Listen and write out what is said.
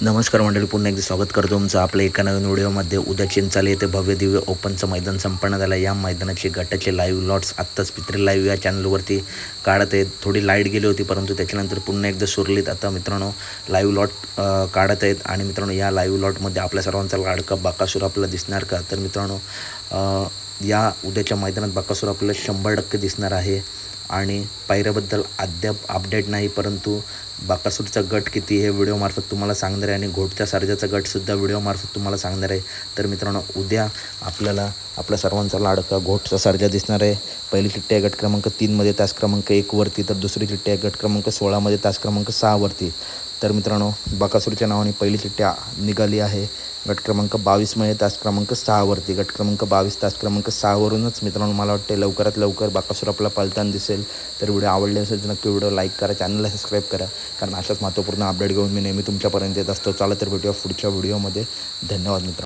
नमस्कार मंडळी पुन्हा एकदा स्वागत करतो तुमचं आपल्या एका नवीन व्हिडिओमध्ये. उद्या चिंचाले येथे भव्य दिव्य ओपनचं मैदान संपन्न झालं. या मैदानाचे गटाचे लाईव्ह लॉट्स आत्ताच पित्री लाईव्ह या चॅनलवरती काढत आहेत. थोडी लाइट गेली होती परंतु त्याच्यानंतर पुन्हा एकदा सुरलीत आता मित्रांनो लाईव्ह लॉट काढत आहेत. आणि मित्रांनो या लाईव्ह लॉटमध्ये आपल्या सर्वांचा लाडका बाकासूर आपल्याला दिसणार का? तर मित्रांनो या उद्याच्या मैदानात बाकासूर आपल्याला शंभर टक्के दिसणार आहे. आणि पायऱ्याबद्दल अद्याप अपडेट नाही परंतु बाकासूरचा गट किती हे व्हिडिओमार्फत तुम्हाला सांगणार आहे आणि घोटच्या सर्जाचा गटसुद्धा व्हिडिओमार्फत तुम्हाला सांगणार आहे. तर मित्रांनो उद्या आपल्याला आपल्या सर्वांचा लाडका घोटचा सर्जा दिसणार आहे. पहिली चिठ्ठी आहे गट क्रमांक तीनमध्ये तास क्रमांक एकवरती तर दुसरी चिठ्ठी आहे गट क्रमांक सोळामध्ये तास क्रमांक सहावरती तर मित्रांनो बाकासूरच्या नावाने पहिली चिठ्ठी निघाली आहे. गट क्रमांक बावीसमध्ये तास क्रमांक सहावरती गट क्रमांक बावीस तास क्रमांक सहावरूनच मित्रांनो मला वाटते लवकरात लवकर बाकासूर आपला पलताना दिसेल. तर व्हिडिओ आवडले असेल तर नक्की व्हिडिओ लाईक करा चॅनलला सबस्क्राईब करा. कारण अशाच महत्त्वपूर्ण अपडेट घेऊन मी नेहमी तुमच्यापर्यंत येत असतो. चला तर भेटूया पुढच्या व्हिडिओमध्ये. धन्यवाद मित्रांनो.